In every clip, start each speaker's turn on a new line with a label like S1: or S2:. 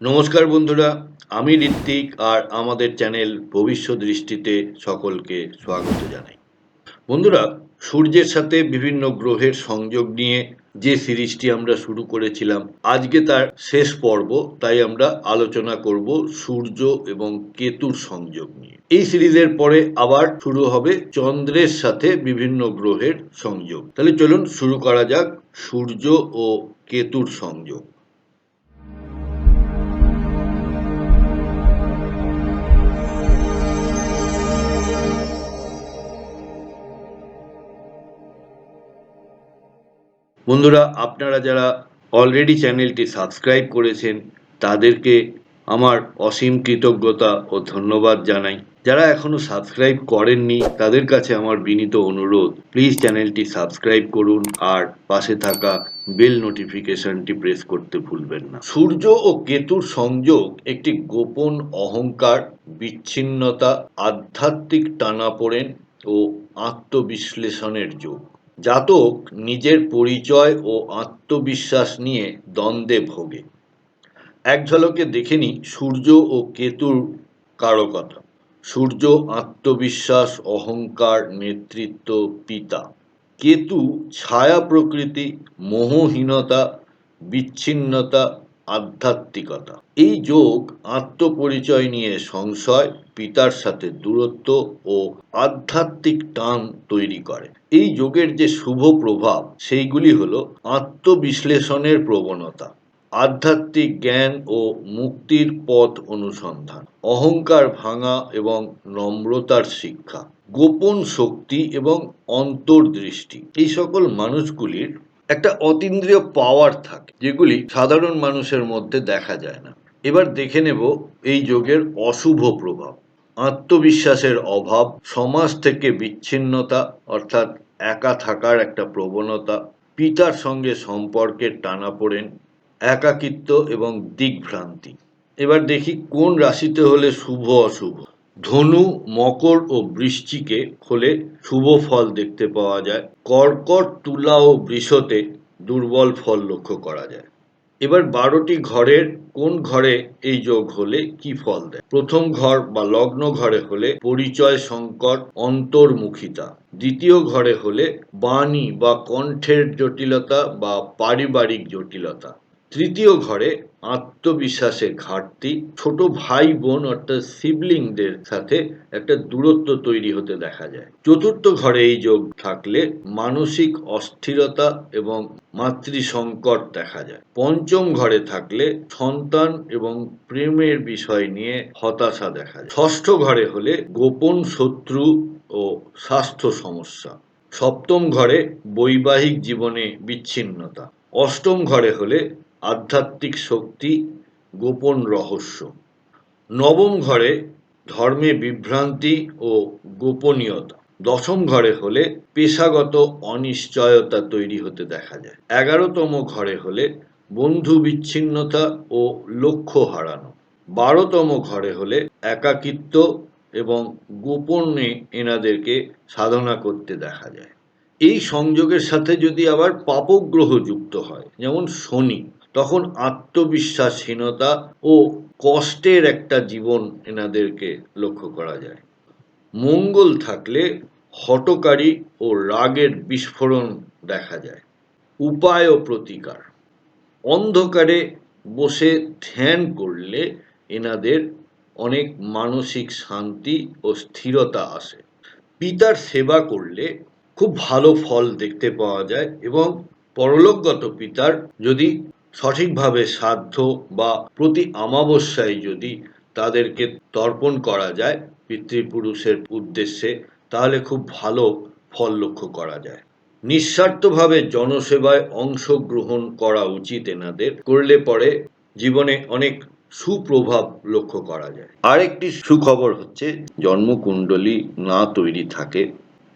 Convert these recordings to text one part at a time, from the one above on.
S1: নমস্কার বন্ধুরা, আমি ঋত্বিক আর আমাদের চ্যানেল ভবিষ্যৎ দৃষ্টিতে সকলকে স্বাগত জানাই। বন্ধুরা, সূর্যের সাথে বিভিন্ন গ্রহের সংযোগ নিয়ে যে সিরিজটি আমরা শুরু করেছিলাম, আজকে তার শেষ পর্ব, তাই আমরা আলোচনা করব সূর্য এবং কেতুর সংযোগ নিয়ে। এই সিরিজের পরে আবার শুরু হবে চন্দ্রের সাথে বিভিন্ন গ্রহের সংযোগ। তাহলে চলুন শুরু করা যাক সূর্য ও কেতুর সংযোগ। বন্ধুরা, আপনারা যারা অলরেডি চ্যানেলটি সাবস্ক্রাইব করেছেন, তাদেরকে আমার অসীম কৃতজ্ঞতা ও ধন্যবাদ জানাই। যারা এখনও সাবস্ক্রাইব করেননি, তাদের কাছে আমার বিনীত অনুরোধ প্লিজ চ্যানেলটি সাবস্ক্রাইব করুন আর পাশে থাকা বেল নোটিফিকেশনটি প্রেস করতে ভুলবেন না। সূর্য ও কেতুর সংযোগ একটি গোপন অহংকার, বিচ্ছিন্নতা, আধ্যাত্মিক টানাপোড়েন ও আত্মবিশ্লেষণের যোগ। জাতক নিজের পরিচয় ও আত্মবিশ্বাস নিয়ে দ্বন্দ্বে ভোগে। এক ঝলকে দেখে নি সূর্য ও কেতুর কারকতা। সূর্য আত্মবিশ্বাস, অহংকার, নেতৃত্ব, পিতা। কেতু ছায়া প্রকৃতি, মোহহীনতা, বিচ্ছিন্নতা আধ্যাত্মিকতা। এই যোগ আত্মপরিচয় নিয়ে সংশয়, পিতার সাথে দূরত্ব ও আধ্যাত্মিক টান তৈরি করে। এই যোগের যে শুভ প্রভাব, সেইগুলি হল আত্মবিশ্লেষণের প্রবণতা, আধ্যাত্মিক জ্ঞান ও মুক্তির পথ অনুসন্ধান, অহংকার ভাঙা এবং নম্রতার শিক্ষা, গোপন শক্তি এবং অন্তর্দৃষ্টি। এই সকল মানুষগুলির একটা অতীন্দ্রিয় পাওয়ার থাকে, যেগুলি সাধারণ মানুষের মধ্যে দেখা যায় না। এবার দেখে নেব এই যোগের অশুভ প্রভাব। আত্মবিশ্বাসের অভাব, সমাজ থেকে বিচ্ছিন্নতা, অর্থাৎ একা থাকার একটা প্রবণতা, পিতার সঙ্গে সম্পর্কের টানাপোড়েন, একাকিত্ব এবং দিকভ্রান্তি এবার দেখি কোন রাশিতে হলে শুভ অশুভ। ধনু, মকর ও বৃশ্চিকে হলে শুভ ফল দেখতে পাওয়া যায়। কর্কট, তুলা ও বৃষতে দুর্বল ফল লক্ষ্য করা যায়। এবার বারোটি ঘরের কোন ঘরে এই যোগ হলে কি ফল দেয়? প্রথম ঘর বা লগ্ন ঘরে হলে পরিচয় সংকট, অন্তর্মুখিতা। দ্বিতীয় ঘরে হলে বাণী বা কণ্ঠের জটিলতা বা পারিবারিক জটিলতা। তৃতীয় ঘরে আত্মবিশ্বাসের ঘাটতি, ছোট ভাই বোন অর্থাৎ সিবলিংদের সাথে একটা দূরত্ব তৈরি হতে দেখা যায়। চতুর্থ ঘরে এই যোগ থাকলে মানসিক অস্থিরতা এবং মাতৃ সংকট দেখা যায়। পঞ্চম ঘরে থাকলে সন্তান এবং প্রেমের বিষয় নিয়ে হতাশা দেখা যায়। ষষ্ঠ ঘরে হলে গোপন শত্রু ও স্বাস্থ্য সমস্যা। সপ্তম ঘরে বৈবাহিক জীবনে বিচ্ছিন্নতা। অষ্টম ঘরে হলে আধ্যাত্মিক শক্তি, গোপন রহস্য। নবম ঘরে ধর্মে বিভ্রান্তি ও গোপনীয়তা। দশম ঘরে হলে পেশাগত অনিশ্চয়তা তৈরি হতে দেখা যায়। এগারোতম ঘরে হলে বন্ধু বিচ্ছিন্নতা ও লক্ষ্য হারানো। বারোতম ঘরে হলে একাকিত্ব এবং গোপনে এনাদেরকে সাধনা করতে দেখা যায়। এই সংযোগের সাথে যদি আবার পাপগ্রহ যুক্ত হয়, যেমন শনি তখন আত্মবিশ্বাসহীনতা ও কষ্টের একটা জীবন এনাদেরকে লক্ষ্য করা যায়। মঙ্গল থাকলে হটকারী ও রাগের বিস্ফোরণ দেখা যায়। উপায় ও প্রতিকার। অন্ধকারে বসে ধ্যান করলে এনাদের অনেক মানসিক শান্তি ও স্থিরতা আসে। পিতার সেবা করলে খুব ভালো ফল দেখতে পাওয়া যায় এবং পরলোকগত পিতার যদি সঠিকভাবে সাধ্য বা প্রতি আমাবস্যায় যদি তাদেরকে তর্পণ করা যায় পিতৃপুরুষের উদ্দেশ্যে, তাহলে খুব ভালো ফল লক্ষ্য করা যায়। নিঃস্বার্থভাবে জনসেবায় অংশগ্রহণ করা উচিত এনাদের। করলে পরে জীবনে অনেক সুপ্রভাব লক্ষ্য করা যায়। আরেকটি সুখবর হচ্ছে, জন্মকুণ্ডলী না তৈরি থাকে।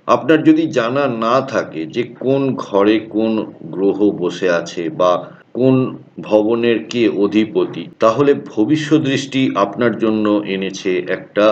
S1: আপনার যদি জানা না থাকে যে কোন ঘরে কোন গ্রহ বসে আছে বা কোন ভবনের কে অধিপতি? তাহলে ভবিষ্যৎ দৃষ্টি আপনার জন্য এনেছে একটা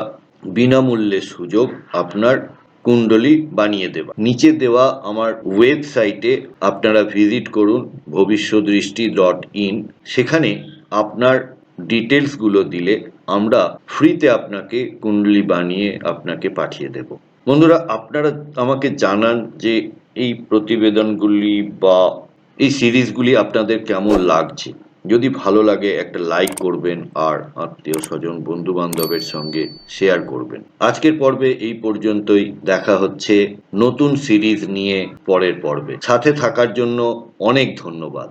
S1: বিনামূল্যে সুযোগ আপনার কুণ্ডলী বানিয়ে দেওয়া। নিচে দেওয়া আমার ওয়েবসাইটে আপনারা ভিজিট করুন ভবিষ্যদৃষ্টি ডট ইন। সেখানে আপনার ডিটেলসগুলো দিলে আমরা ফ্রিতে আপনাকে কুণ্ডলি বানিয়ে আপনাকে পাঠিয়ে দেব। বন্ধুরা, আপনারা আমাকে জানান যে এই প্রতিবেদনগুলি বা এই সিরিজগুলি আপনাদের কেমন লাগছে? যদি ভালো লাগে, একটা লাইক করবেন আর আত্মীয় স্বজন বন্ধু বান্ধবের সঙ্গে শেয়ার করবেন। আজকের পর্বে এই পর্যন্তই। দেখা হচ্ছে নতুন সিরিজ নিয়ে পরের পর্বে। সাথে থাকার জন্য অনেক ধন্যবাদ।